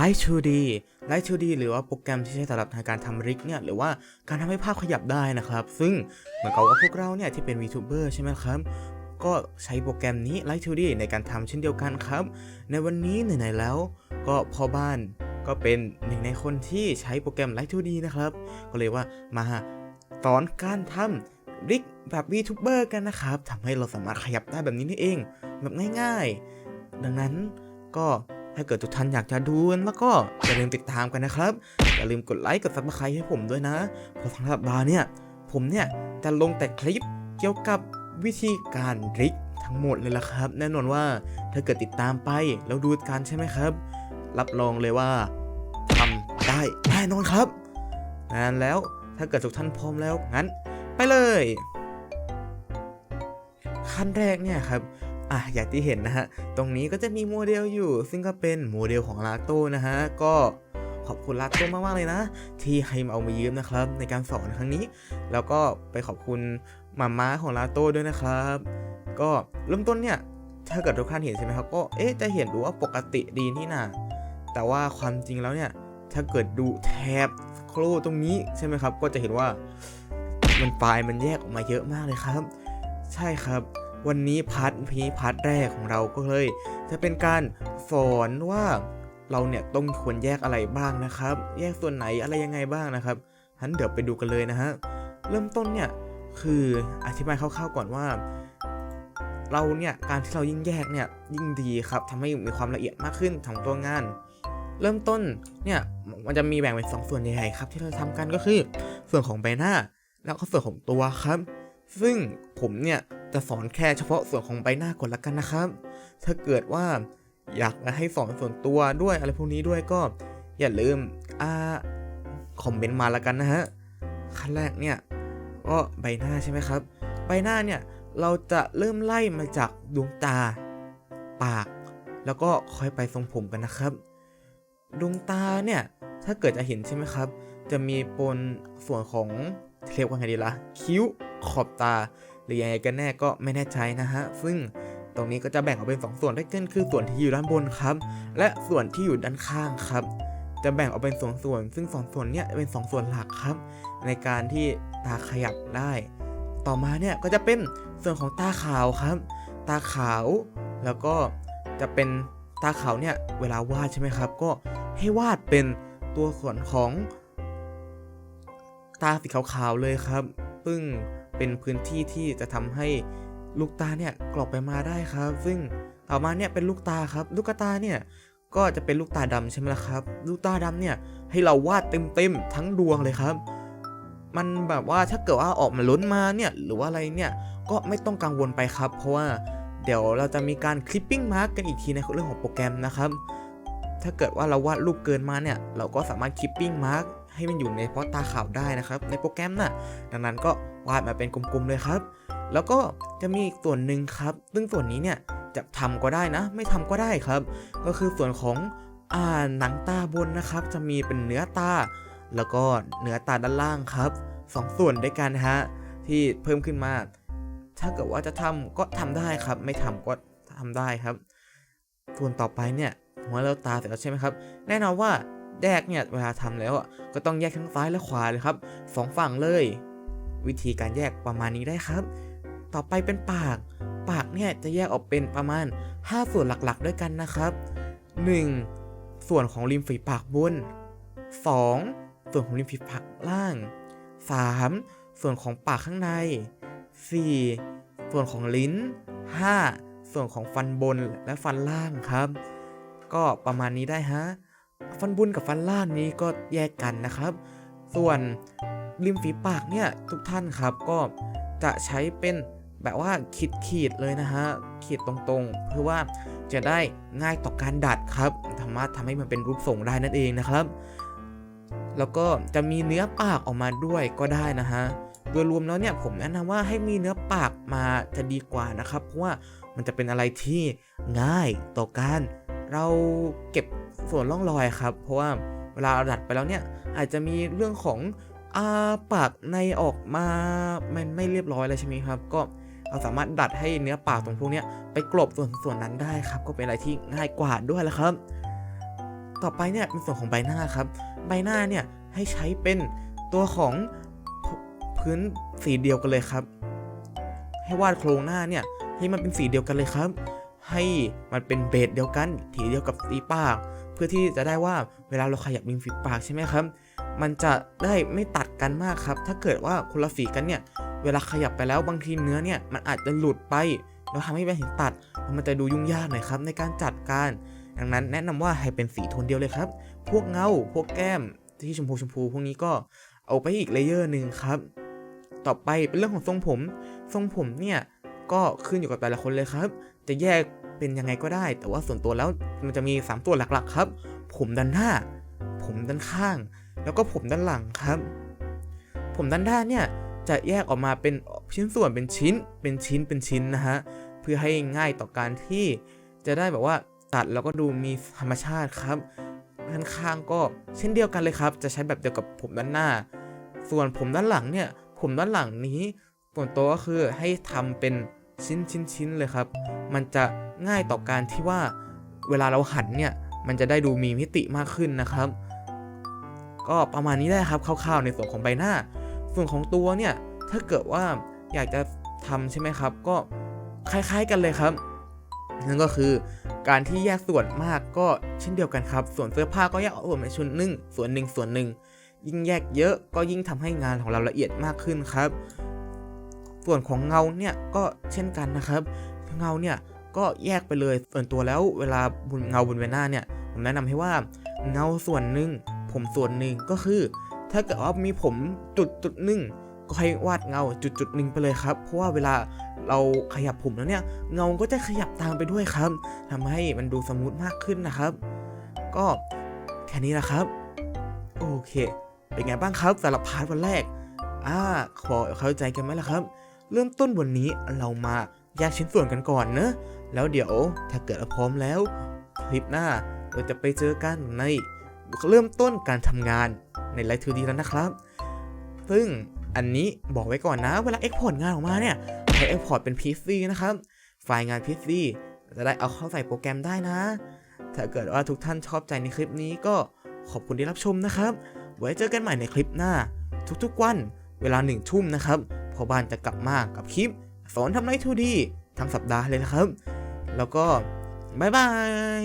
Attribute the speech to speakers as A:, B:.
A: Light 2D Light 2D หรือว่าโปรแกรมที่ใช้สำหรับในการทำริกเนี่ยหรือว่าการทำให้ภาพขยับได้นะครับ ซึ่งเหมือนกับว่าพวกเราเนี่ยที่เป็น VTuber ใช่ไหมครับ ก็ใช้โปรแกรมนี้ Light 2D ในการทำเช่นเดียวกันครับ ในวันนี้ไหนๆแล้ว ก็พ่อบ้านก็เป็นหนึ่งในคนที่ใช้โปรแกรม Light 2D นะครับ ก็เลยว่ามาสอนการทำริกแบบ VTuber กันนะครับทำให้เราสามารถขยับได้แบบนี้นี่เอง แบบง่าย ๆ ดังนั้นก็ ถ้าเกิดทุกท่านอยากจะดูแล้วก็อย่าลืมติดตามกันนะครับ อย่าลืมกดไลค์กดซับสไครต์ให้ผมด้วยนะ เพราะทั้งสัปดาห์เนี่ยผมเนี่ยจะลงแต่คลิปเกี่ยวกับวิธีการริกทั้งหมดเลยละครับ แน่นอนว่าถ้าเกิดติดตามไปแล้วดูกันใช่ไหมครับ รับรองเลยว่าทำได้แน่นอนครับงั้นแล้วถ้าเกิดทุกท่านพร้อมแล้วงั้น ไปเลยขั้นแรกเนี่ยครับ อะอย่างที่เห็นนะฮะ ตรงนี้ก็จะมีโมเดลอยู่ ซึ่งก็เป็นโมเดลของลาโต้นะฮะ ก็ขอบคุณลาโต้มากๆเลยนะ ที่ให้มาเอามายืมนะครับ ในการสอนครั้งนี้ แล้วก็ไปขอบคุณมาม่าของลาโต้ด้วยนะครับ ก็เริ่มต้นเนี่ยถ้าเกิดทุกท่านเห็นใช่ไหมครับก็เอ๊ะจะเห็นดูว่าปกติดีนี่นาแต่ว่าความจริงแล้วเนี่ยถ้าเกิดดูแถบสครตรงนี้ใช่ไหมครับ ก็จะเห็นว่ามันไฟล์มันแยกออกมาเยอะมากเลยครับ ใช่ครับ วันนี้พาร์ทพีพาร์ทแรกของเราก็เลย จะเป็นการสอนว่าเราเนี่ยต้องควรแยกอะไรบ้างนะครับ แยกส่วนไหนอะไรยังไงบ้างนะครับงั้นเดี๋ยวไปดูกันเลยนะฮะเริ่มต้นเนี่ยคืออธิบายคร่าวๆก่อนว่า เราเนี่ยการที่เรายิ่งแยกเนี่ยยิ่งดีครับทำให้มีความละเอียดมากขึ้นของตัวงาน เริ่มต้นเนี่ยมันจะมีแบ่งเป็นสองส่วนใหญ่ๆครับ ที่เราทำกันก็คือ ส่วนของใบหน้า แล้วก็ส่วนของตัวครับ ซึ่งผมเนี่ย จะสอนแค่เฉพาะส่วนของใบหน้าก่อนละกันนะครับ ถ้าเกิดว่าอยากให้สอนส่วนตัวด้วยอะไรพวกนี้ด้วยก็อย่าลืมอ่าคอมเมนต์มาละกันนะฮะ ขั้นแรกเนี่ยก็ใบหน้าใช่ไหมครับ ใบหน้าเนี่ยเราจะเริ่มไล่มาจากดวงตา ปาก แล้วก็ค่อยไปทรงผมกันนะครับ ดวงตาเนี่ยถ้าเกิดจะเห็นใช่ไหมครับ จะมีปนส่วนของเรียกว่าไงดีละ่ะ คิ้วขอบตา หรือยังไงกันแน่ก็ไม่แน่ใจนะฮะ ซึ่งตรงนี้ก็จะแบ่งออกเป็น 2 ส่วนด้วยกันคือส่วนที่อยู่ด้านบนครับ และส่วนที่อยู่ด้านข้างครับ จะแบ่งออกเป็นสองส่วน ซึ่งสองส่วนเนี้ยเป็นสองส่วนหลักครับ ในการที่ตาขยับได้ ต่อมาเนี่ยก็จะเป็นส่วนของตาขาวครับ ตาขาว แล้วก็จะเป็นตาขาวเนี่ยเวลาวาดใช่ไหมครับ ก็ให้วาดเป็นตัวส่วนของตาสีขาวๆเลยครับ ซึ่ง เป็นพื้นที่ที่จะทำให้ลูกตาเนี่ยกรอบไปมาได้ครับ ซึ่งต่อมาเนี่ยเป็นลูกตาครับลูกตาเนี่ยก็จะเป็นลูกตาดำใช่ไหมล่ะครับ ลูกตาดำเนี่ยให้เราวาดเต็มๆทั้งดวงเลยครับ มันแบบว่าถ้าเกิดว่าออกมาล้นมาเนี่ยหรือว่าอะไรเนี่ยก็ไม่ต้องกังวลไปครับ เพราะว่าเดี๋ยวเราจะมีการคลิปปิ้งมาร์กกันอีกทีในเรื่องของโปรแกรมนะครับ ถ้าเกิดว่าเราวาดรูปเกินมาเนี่ยเราก็สามารถคลิปปิ้งมาร์ก ให้มันอยู่ในพราะตาขาวได้นะครับ ในโปรแกรมน่ะ ดังนั้นก็วาดมาเป็นกลมๆเลยครับ แล้วก็จะมีอีกส่วนหนึ่งครับ ซึ่งส่วนนี้เนี่ยจะทำก็ได้นะ ไม่ทำก็ได้ครับ ก็คือส่วนของอ่าหนังตาบนนะครับ จะมีเป็นเนื้อตา แล้วก็เนื้อตาด้านล่างครับสองส่วนด้วยกันฮะที่เพิ่มขึ้นมา ถ้าเกิดว่าจะทำก็ทำได้ครับ ไม่ทำก็ทำได้ครับ ส่วนต่อไปเนี่ยหัวเราตาเสร็จแล้วใช่ไหมครับ แน่นอนว่า แยกเนี่ยเวลาทำแล้วอะก็ต้องแยกทั้งซ้ายและขวาเลยครับสองฝั่งเลย วิธีการแยกประมาณนี้ได้ครับ ต่อไปเป็นปาก ปากเนี่ยจะแยกออกเป็นประมาณ 5 ส่วนหลักๆ ด้วยกันนะครับ 1. ส่วนของริมฝีปากบน 2. ส่วนของริมฝีปากล่าง 3. ส่วนของปากข้างใน 4. ส่วนของลิ้น 5. ส่วนของฟันบนและฟันล่างครับ ก็ประมาณนี้ได้ฮะ ฟันบนกับฟันล่างนี้ก็แยกกันนะครับ ส่วนริมฝีปากเนี่ยทุกท่านครับก็จะใช้เป็นแบบว่าขีดขีดเลยนะฮะขีดตรงๆ เพื่อว่าจะได้ง่ายต่อการดัดครับสามารถทำให้มันเป็นรูปทรงได้นั่นเองนะครับ แล้วก็จะมีเนื้อปากออกมาด้วยก็ได้นะฮะโดยรวมแล้วเนี่ยผมแนะนำว่าให้มีเนื้อปากมาจะดีกว่านะครับ เพราะว่ามันจะเป็นอะไรที่ง่ายต่อการ เราเก็บส่วนร่องรอยครับ เพราะว่าเวลาเราดัดไปแล้วเนี่ยอาจจะมีเรื่องของอาปากในออกมามันไม่เรียบร้อยเลยใช่ไหมครับ ก็เราสามารถดัดให้เนื้อปากตรงพวกเนี้ยไปกลบส่วนส่วนนั้นได้ครับ ก็เป็นอะไรที่ง่ายกว่าด้วยแหละครับ ต่อไปเนี่ยเป็นส่วนของใบหน้าครับ ใบหน้าเนี่ยให้ใช้เป็นตัวของพพื้นสีเดียวกันเลยครับ ให้วาดโครงหน้าเนี่ยให้มันเป็นสีเดียวกันเลยครับ ให้มันเป็นเบสเดียวกันสีเดียวกับสีปาก เพื่อที่จะได้ว่าเวลาเราขยับริมฝีปากใช่ไหมครับ มันจะได้ไม่ตัดกันมากครับ ถ้าเกิดว่าคนละสีกันเนี่ยเวลาขยับไปแล้วบางทีเนื้อเนี่ยมันอาจจะหลุดไปแล้วทำให้ไม่เห็นตัด มันจะดูยุ่งยากหน่อยครับในการจัดการ ดังนั้นแนะนำว่าให้เป็นสีโทนเดียวเลยครับ พวกเงา พวกแก้มที่ชมพูชมพูพวกนี้ก็เอาไปอีกเลเยอร์หนึ่งครับ ต่อไปเป็นเรื่องของทรงผม ทรงผมเนี่ยก็ขึ้นอยู่กับแต่ละคนเลยครับ จะแยกเป็นยังไงก็ได้ แต่ว่าส่วนตัวแล้วมันจะมี 3 ตัวหลักๆครับ ผมด้านหน้า ผมด้านข้าง แล้วก็ผมด้านหลังครับ ผมด้านหน้าเนี่ยจะแยกออกมาเป็นชิ้นส่วนเป็นชิ้น เป็นชิ้นเป็นชิ้นนะฮะเพื่อให้ง่ายต่อการที่จะได้แบบว่าตัดแล้วก็ดูมีธรรมชาติครับด้านข้างก็เช่นเดียวกันเลยครับ จะใช้แบบเดียวกับผมด้านหน้า ส่วนผมด้านหลังเนี่ยผมด้านหลังนี้ส่วนตัวก็คือให้ทำเป็นชิ้นชิ้นชิ้นเลยครับ มันจะง่ายต่อการที่ว่าเวลาเราหันเนี่ย มันจะได้ดูมีมิติมากขึ้นนะครับ ก็ประมาณนี้ได้ครับคร่าวๆในส่วนของใบหน้า ส่วนของตัวเนี่ย ถ้าเกิดว่าอยากจะทำใช่ไหมครับ ก็คล้าย ๆกันเลยครับนั่นก็คือการที่แยกส่วนมากก็เช่นเดียวกันครับ ส่วนเสื้อผ้าก็แยกออกเป็นชุดหนึ่งส่วนหนึ่งส่วนหนึ่งยิ่งแยกเยอะก็ยิ่งทำให้งานของเราละเอียดมากขึ้นครับ ส่วนของเงาเนี่ยก็เช่นกันนะครับ เงาเนี่ยก็แยกไปเลยส่วนตัวแล้วเวลาบนเงาบนใบหน้าเนี่ยผมแนะนำให้ว่าเงาส่วนหนึ่งผมส่วนหนึ่งก็คือ ถ้าเกิดว่ามีผมจุดจุดหนึ่งก็ให้วาดเงาจุดจุดหนึ่งไปเลยครับ เพราะว่าเวลาเราขยับผมแล้วเนี่ยเงาก็จะขยับตามไปด้วยครับทำให้มันดูสมูทมากขึ้นนะครับ ก็แค่นี้นะครับ โอเค เป็นไงบ้างครับสำหรับพาร์ทวันแรกอ่าขอเข้าใจกันไหมล่ะครับ เริ่มต้นวันนี้เรามา แยกชิ้นส่วนกันก่อนเนอะ แล้วเดี๋ยวถ้าเกิดเราพร้อมแล้ว คลิปหน้าเราจะไปเจอกันในเริ่มต้นการทำงานในไลท์ทูดีแล้วนะครับ ซึ่งอันนี้บอกไว้ก่อนนะ เวลา Export งานออกมาเนี่ยให้ Export เป็น PC นะครับ ไฟล์งาน PC จะได้เอาเข้าใส่โปรแกรมได้นะ ถ้าเกิดว่าทุกท่านชอบใจในคลิปนี้ก็ขอบคุณที่รับชมนะครับ ไว้เจอกันใหม่ในคลิปหน้า ทุกๆวัน เวลาหนึ่งทุ่มนะครับพอบ้านจะกลับมากับคลิป สอนทำไรทูดีทั้งสัปดาห์เลยนะครับ แล้วก็บายบาย